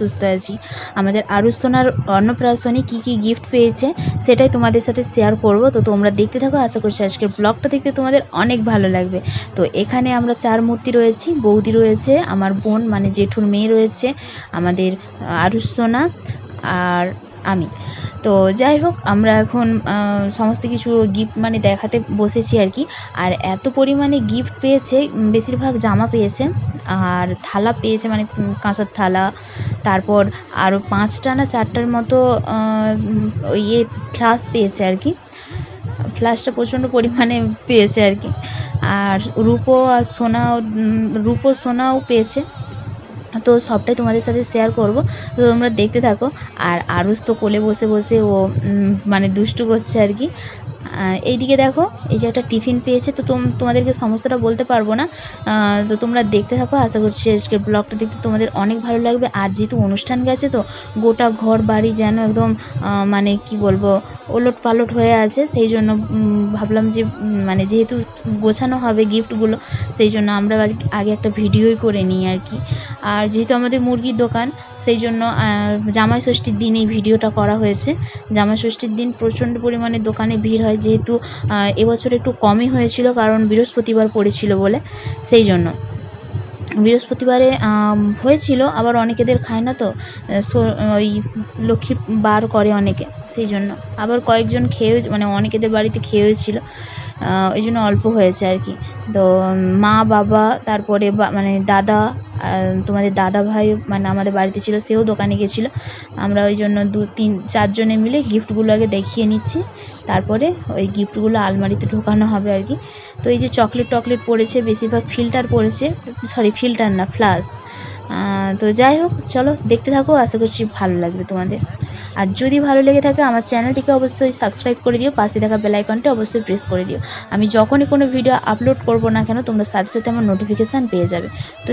সুস্থ আছি। আমাদের আরুসোনার অন্নপ্রাশনে কি কি গিফট পেয়েছে সেটাই তোমাদের সাথে শেয়ার করব। তো তোমরা দেখতে থাকো, আশা করছি আজকের ব্লগটা দেখতে তোমাদের অনেক ভালো লাগবে। তো এখানে আমরা চার মূর্তি রয়েছি, বৌদি রয়েছে, আমার বোন মানে জেঠুর মেয়ে রয়েছে, আমাদের আরুসোনা আর আমি। তো যাই হোক, আমরা এখন সমস্ত কিছু গিফট মানে দেখাতে বসেছি আর কি। আর এত পরিমাণে গিফট পেয়েছে বেশিরভাগ জামা পেয়েছে। আর থালা পেয়েছে মানে কাঁসার থালা। তারপর আরও পাঁচটা না চারটার মতো ইয়ে ফ্লাস পেয়েছে আর কি। ফ্লাসটা প্রচণ্ড পরিমাণে পেয়েছে আর কি। আর রূপো আর সোনাও রূপো সোনাও পেয়েছে। তো সবটাই তোমাদের সাথে শেয়ার করব। তো তোমরা দেখতে থাকো। আর আরুষ তো কোলে বসে বসে ও মানে দুষ্টু করছে আর কি। এইদিকে দেখো, এই যে একটা টিফিন পেয়েছে, তো তোম তোমাদেরকে সমস্তটা বলতে পারব না। তো তোমরা দেখতে থাকো, আশা করছি আজকের ব্লগটা দেখতে তোমাদের অনেক ভালো লাগবে। আর যেহেতু অনুষ্ঠান গেছে, তো গোটা ঘর বাড়ি যেন একদম মানে কি বলব, ওলট পালট হয়ে আছে। সেই জন্য ভাবলাম যে মানে যেহেতু গোছানো হবে গিফটগুলো, সেই জন্য আমরা আগে একটা ভিডিওই করে নিই আর কি। আর যেহেতু আমাদের মুরগির দোকান, সেই জন্য জামাই ষষ্ঠীর দিন এই ভিডিওটা করা হয়েছে। জামাই ষষ্ঠীর দিন প্রচণ্ড পরিমাণে দোকানে ভিড় হয়। যেহেতু এবছর একটু কমই হয়েছিল কারণ বৃহস্পতিবার পড়েছিল বলে, সেই জন্য। বৃহস্পতিবারে হয়েছিল, আবার অনেকেদের খায় না তো ওই লক্ষ্মী বার করে অনেকে। সেই জন্য আবার কয়েকজন খেয়েও মানে অনেকেদের বাড়িতে খেয়েওছিল আহ, ওই জন্য অল্প হয়েছে আর কি। তো মা বাবা তারপরে মানে দাদা তোমাদের দাদা ভাই মানে আমাদের বাড়িতে ছিল সেও দোকানে গেছিল। আমরা ওই জন্য দু তিন চারজনে মিলে গিফটগুলো আগে দেখিয়ে নিচ্ছি। তারপরে ওই গিফটগুলো আলমারিতে ঢোকানো হবে আর কি। তো এই যে চকলেট টকলেট পড়েছে বেশিরভাগ ফিল্টার পড়েছে সরি ফিল্টার না ফ্লাস তো যাই হোক, চলো দেখতে থাকো, আশা করছি ভালো লাগবে তোমাদের। আর যদি ভালো লেগে থাকে, আমার চ্যানেলটিকে অবশ্যই সাবস্ক্রাইব করে দিও, পাশে থাকা বেলাইকনটা অবশ্যই প্রেস করে দিও। আমি যখনই কোনো ভিডিও আপলোড করব না কেন, তোমরা সাথে সাথে আমার নোটিফিকেশান পেয়ে যাবে। তো